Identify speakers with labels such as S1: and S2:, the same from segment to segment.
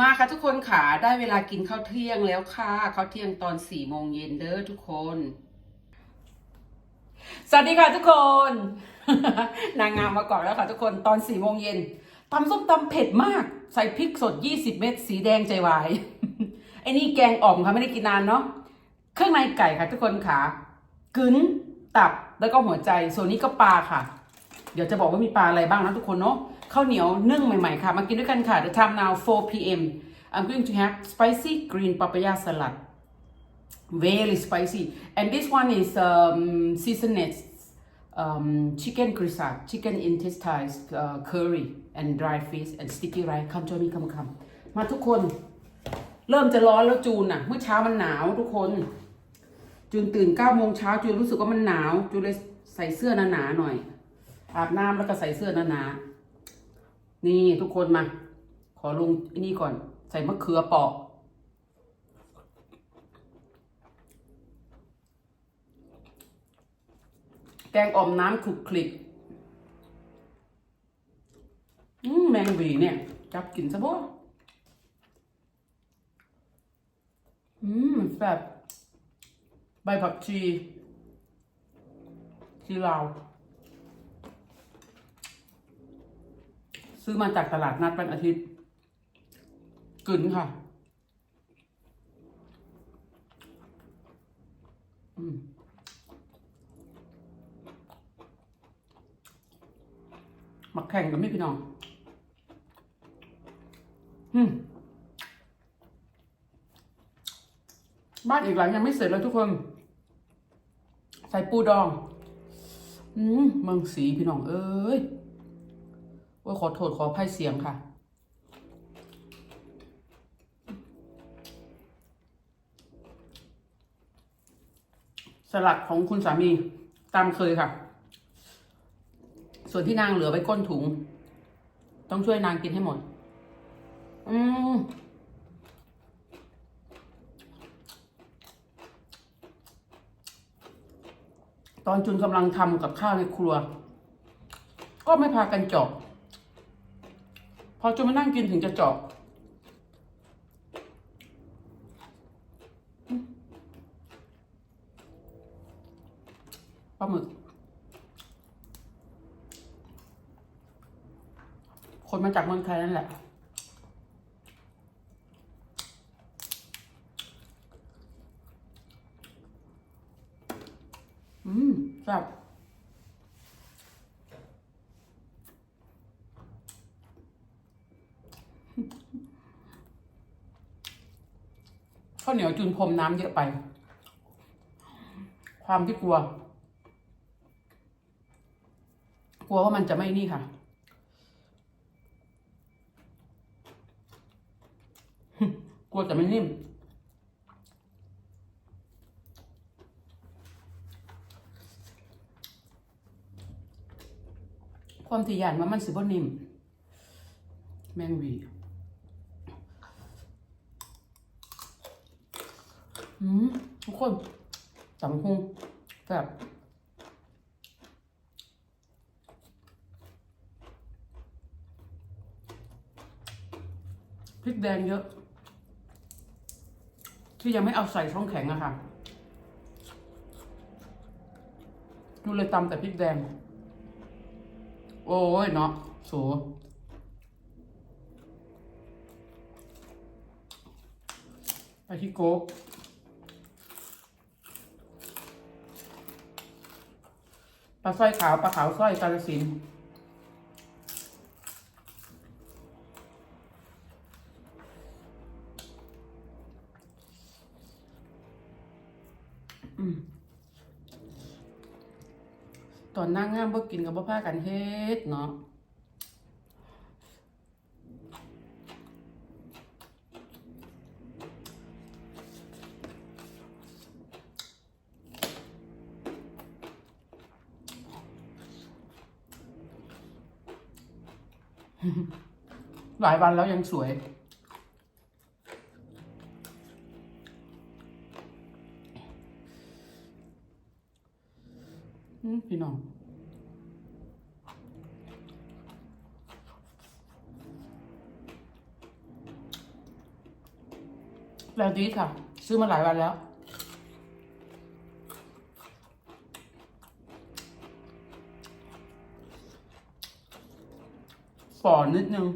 S1: มาค่ะทุกคนค่ะได้เวลากินข้าวเที่ยงแล้วค่ะข้าวเที่ยงตอนสี่โมงเย็นเด้อทุกคน สวัสดีค่ะทุกคน นางงามมาก่อนแล้วค่ะทุกคนตอนสี่โมงเย็นตำส้มตำเผ็ดมาก ใส่พริกสด20เม็ดสีแดงใจวายไอ้นี่แกงอ่อมค่ะไม่ได้กินนานเนาะเครื่องในไก่ค่ะทุกคนค่ะกึ๋นตับแล้วก็หัวใจส่วนนี้ก็ปลาค่ะ เดี๋ยวจะบอกว่ามีปลาอะไรบ้างนะทุกคนเนาะ ข้าวเหนียวนึ่งใหม่ ๆ ค่ะ มากินด้วยกันค่ะ The time now 4 p.m. I'm going to have spicy green papaya salad very spicy and this one is um, seasoned um, chicken grisat chicken intestines uh, curry and dry fish and sticky rice คำจมีคำคำๆมาทุกคน เริ่มจะร้อนแล้วจูนอะเมื่อเช้ามันหนาวทุกคน จูนตื่น9โมงเช้าจูนรู้สึกว่ามันหนาว จูนเลยใส่เสื้อหนาๆหน่อยอาบน้ำแล้วก็ใส่เสื้อหนาๆ นี่ทุกคนมา ขอลงอนนี้ก่อน ใส่มะเขือเปราะแกงอ่อมน้ำคลุกคลิกอืมแมงวีเนี่ย จับกินซะบ่อืมแบบใบผักชีชีลาว ซื้อมาจากตลาดนัดวันอาทิตย์กึ๋นค่ะ อืมมาแข่งกันไม่พี่น้อง อืม บ้านอีกหลังยังไม่เสร็จเลยทุกคน ใส่ปูดอง อืมเมืองสีพี่น้อง เอ้ย โอ้ยขอโทษขออภัยเสียงค่ะ สลัดของคุณสามีตามเคยค่ะ ส่วนที่นางเหลือไว้ก้นถุง ต้องช่วยนางกินให้หมด อืมตอนจุนกำลังทำกับข้าวในครัว ก็ไม่พากันจาะพ อจุนมานั่งกินถึงจะเจาะปลาหมึก คนมาจากเมืองไทยนั่นแหละอืมแซ่บข้าวเหนียวจุนพรมน้ำเยอะไป ความที่กลัว กลัวว่ามันจะไม่นี่ค่ะ กลัวจะไม่นิ่ม ความที่ยานว่ามันสิบ่นิ่ม แมงวี อืมทุกคนสังหุงแบบพริกแดงเยอะ ที่ยังไม่เอาใส่ช่องแข็งอะค่ะดูเลยตำแต่พริกแดง โอ้ยเนาะโสไปที่โก๊ ปลาสร้อยขาวปลาขาวสร้อยกาลสินตอนนั่งงามบ่กินกับบ่พากันเฮ็ดเนาะ หลายวันแล้วยังสวยอืมพี่น้องแล้วดีค่ะ ซื้อมาหลายวันแล้ว ฝ่อนิดนึง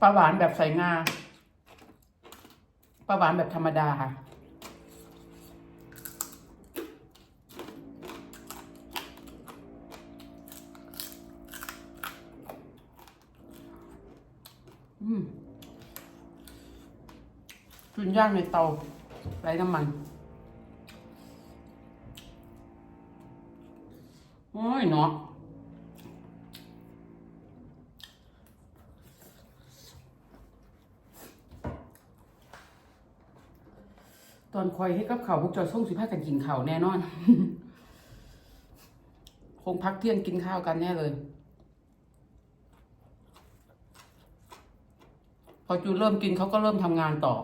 S1: ปลาหวานแบบใส่งาปลาหวานแบบธรรมดาค่ะ จุนย่างในเตาไร้น้ำมัน โอ้ยเนาะตอนคอยให้กับเขาวพวกจอยส่งสิพากันกินข้าวแน่นอน คงพักเที่ยงกินข้าวกันแน่เลย พอจูเริ่มกินเขาก็เริ่มทำงานต่อ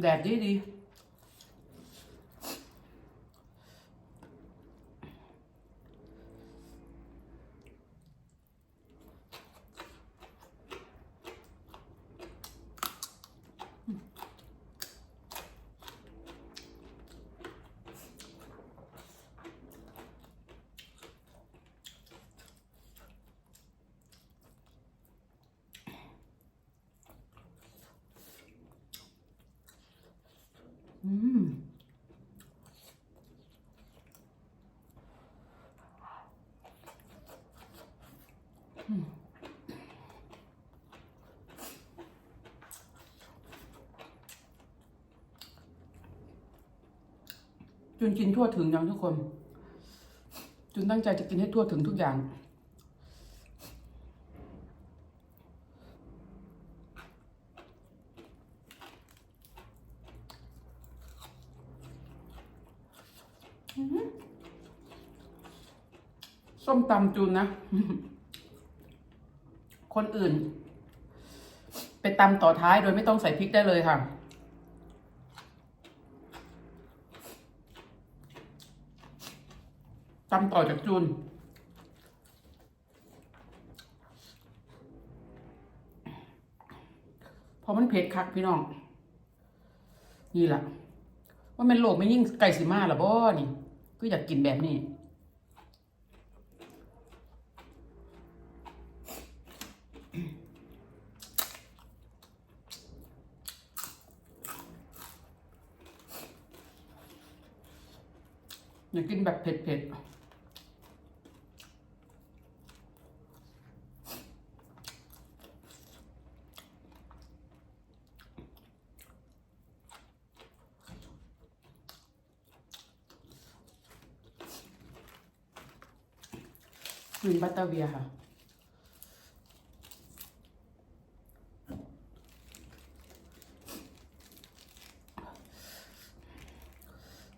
S1: แดดดีดี อืม จุนกินทั่วถึงยังทุกคน จุนตั้งใจจะกินให้ทั่วถึงทุกอย่าง ส้มตำจูนนะ คนอื่น ไปตำต่อท้ายโดยไม่ต้องใส่พริกได้เลยค่ะ ตำต่อจากจูนพราะมันเผ็ดคักพี่น้อง นี่แหละว่ามันโลกไม่ยิ่งไก่สิมาหรอบ่นี่ ก็อยากกินแบบนี้อยากกินแบบเผ็ดๆ กรีนบัตเตอร์เวียค่ะ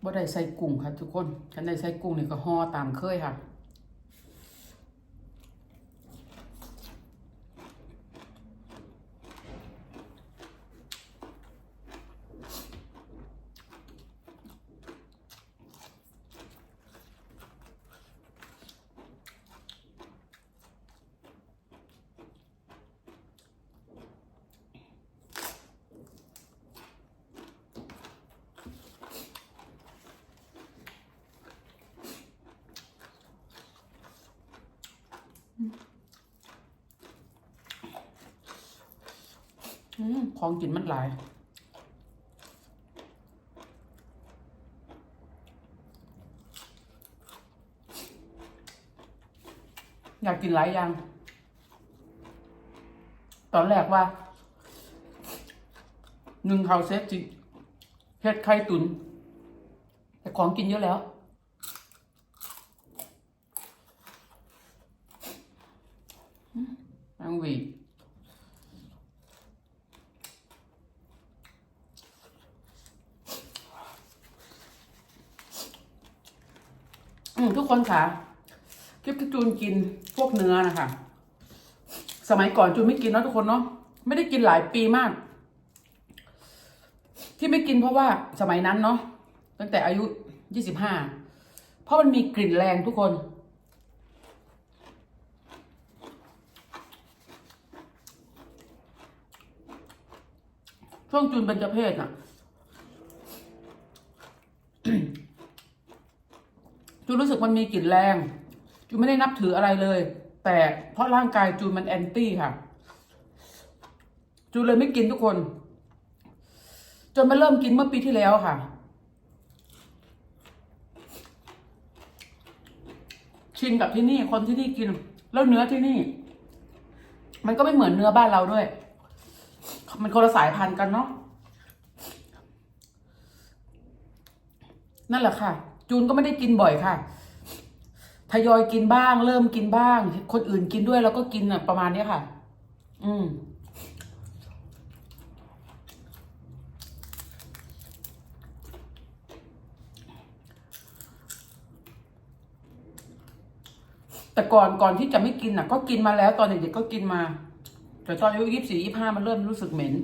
S1: บ่ได้ใส่กุ้งค่ะทุกคนฉันได้ใส่กุ้งนี่ก็ห่อตามเคยค่ะ ของกินมันหลาย อยากกินหลายอย่าง ตอนแรกว่าหนึ่งเขาวเซตจิเฮ็ดไข่ตุน แต่ของกินเยอะแล้ว อังวี อืมทุก คนค่ะคลิปที่จูนกินพวกเนื้อนะคะ สมัยก่อนจูนไม่กินเนาะทุกคนเนาะไม่ได้กินหลายปีมาก ที่ไม่กินเพราะว่าสมัยนั้นเนาะตั้งแต่อายุยี่สิบห้าเพราะมันมีกลิ่นแรงทุกคน ช่วงจูนเป็นเจเพศน่ะ จูรู้สึกมันมีกลิ่นแรง จูไม่ได้นับถืออะไรเลย แต่เพราะร่างกายจูมันแอนตี้ค่ะ จูเลยไม่กินทุกคน จนมาเริ่มกินเมื่อปีที่แล้วค่ะ ชินกับที่นี่คนที่นี่กิน แล้วเนื้อที่นี่ มันก็ไม่เหมือนเนื้อบ้านเราด้วย มันคนละสายพันธุ์กันเนาะนั่นแหละค่ะ จูนก็ไม่ได้กินบ่อยค่ะทยอยกินบ้าง เริ่มกินบ้าง คนอื่นกินด้วยแล้วก็กินอะประมาณเนี้ยค่ะ อืมแต่ก่อนก่อนที่จะไม่กินอะ ก็กินมาแล้ว ตอนเด็กๆก็กินมา แต่ตอนอายุยี่สิบสี่ยี่ห้ามันเริ่มรู้สึกเหม็น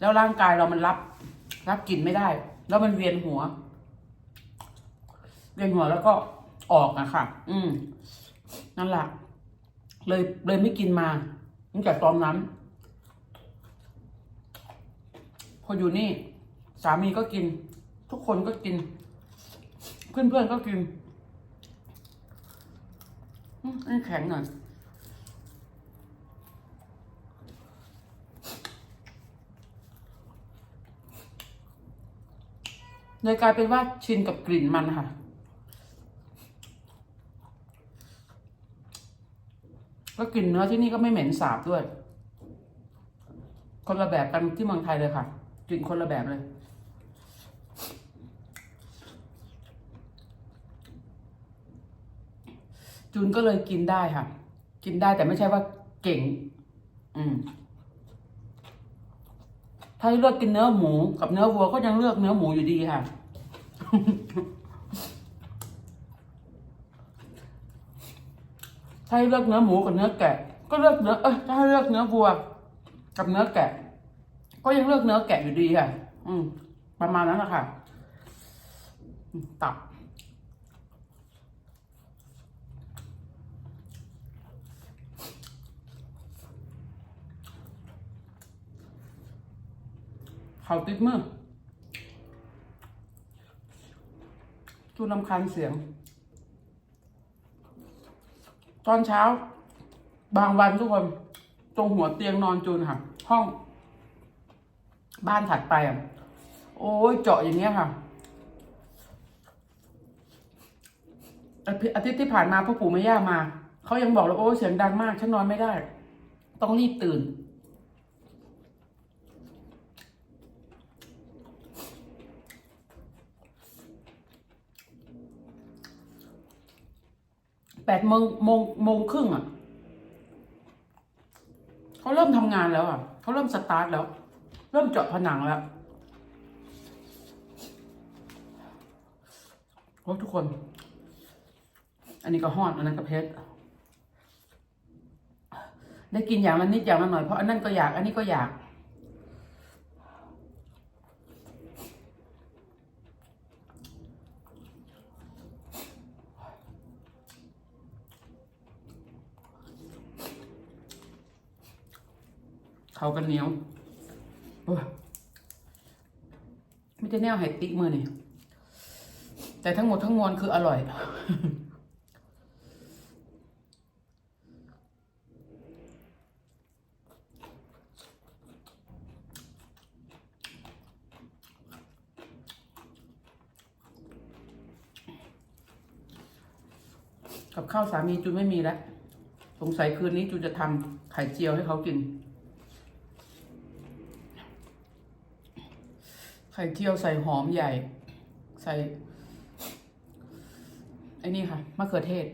S1: แล้วร่างกายเรามันรับ รับกลิ่นไม่ได้ แล้วมันเวียนหัว เวียนหัวแล้วก็ออกอะค่ะ อืม นั่นแหละ เลยเลยไม่กินมาตั้งแต่ตอนนั้น พออยู่นี่ สามีก็กิน ทุกคนก็กิน เพื่อนๆก็กินอืมอันนี้แข็งหน่อยเลยกลายเป็นว่าชินกับกลิ่นมันค่ะ แล้วกลิ่นเนื้อที่นี่ก็ไม่เหม็นสาบด้วย คนละแบบกันที่เมืองไทยเลยค่ะกลิ่นคนละแบบเลย จูนก็เลยกินได้ค่ะ กินได้แต่ไม่ใช่ว่าเก่ง อืมถ้าเลือกกินเนื้อหมูกับเนื้อวัวก็ยังเลือกเนื้อหมูอยู่ดีค่ะ ถ้าให้เลือกเนื้อหมูกับเนื้อแกะ ก็เลือกเนื้อเออถ้าให้เลือกเนื้อวัว กับเนื้อแกะ ก็ยังเลือกเนื้อแกะอยู่ดีค่ะ อืม ประมาณนั้นแหละค่ะตับเขาติดมือจูนลำคาญเสียง ตอนเช้า บางวันทุกคนตรงหัวเตียงนอนจูนค่ะ ห้อง บ้านถัดไปอะโอ้ยเจาะอย่างเงี้ยค่ะอาทิตย์ที่ผ่านมาพ่อปู่แม่ย่ามาเขายังบอกเลยโอ้ยเสียงดังมาก ฉันนอนไม่ได้ ต้องรีบตื่น แปดโมงโมงโมงครึ่งอะเขาเริ่มทำงานแล้วอะเขาเริ่มสตาร์ทแล้ว เริ่มเจาะผนังแล้วโอ้ทุกคน อันนี้ก็ฮอดอันนั้นก็เพชรได้กินอย่างละนิดอย่างละหน่อยเพราะอันนั้นก็อยาก อันนี้ก็อยาก เขากันเหนียวไม่ได้แนวไห้ติมือนี่แต่ทั้งหมดทั้งมวลคืออร่อย กับข้าวสามีจูนไม่มีแล้ว สงสัยคืนนี้จูนจะทำไข่เจียวให้เขากิน ไข่เจียวใส่หอมใหญ่ ใส่ไอ้นี่ค่ะมะเขือเทศ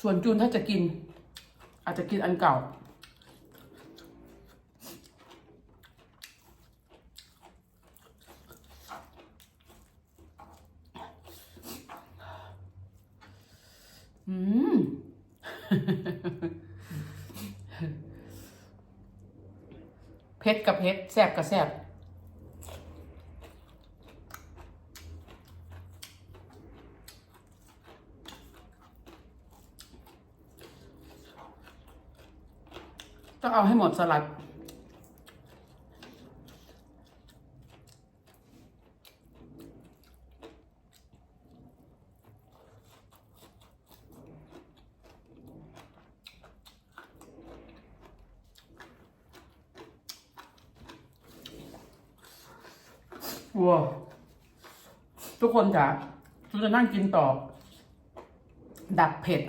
S1: ส่วนจูนถ้าจะกิน อาจจะกินอันเก่า เผ็ดกับเผ็ดแซ่บกับแซ่บต้องเอาให้หมดสลัด ว้าวทุกคนจ๋าจูจะนั่งกินต่อ ดับเผ็ด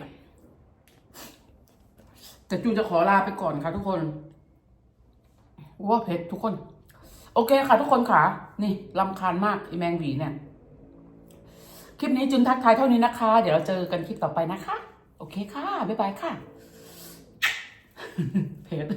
S1: แต่จูจะขอลาไปก่อนค่ะทุกคนว่าเผ็ดทุกคน โอเคค่ะทุกคนค่ะ นี่ลำคาญมากไอแมงหวีเนี่ย คลิปนี้จุนทักทายเท่านี้นะคะ เดี๋ยวเราเจอกันคลิปต่อไปนะคะ โอเคค่ะ บ๊ายบายค่ะ เผ็ด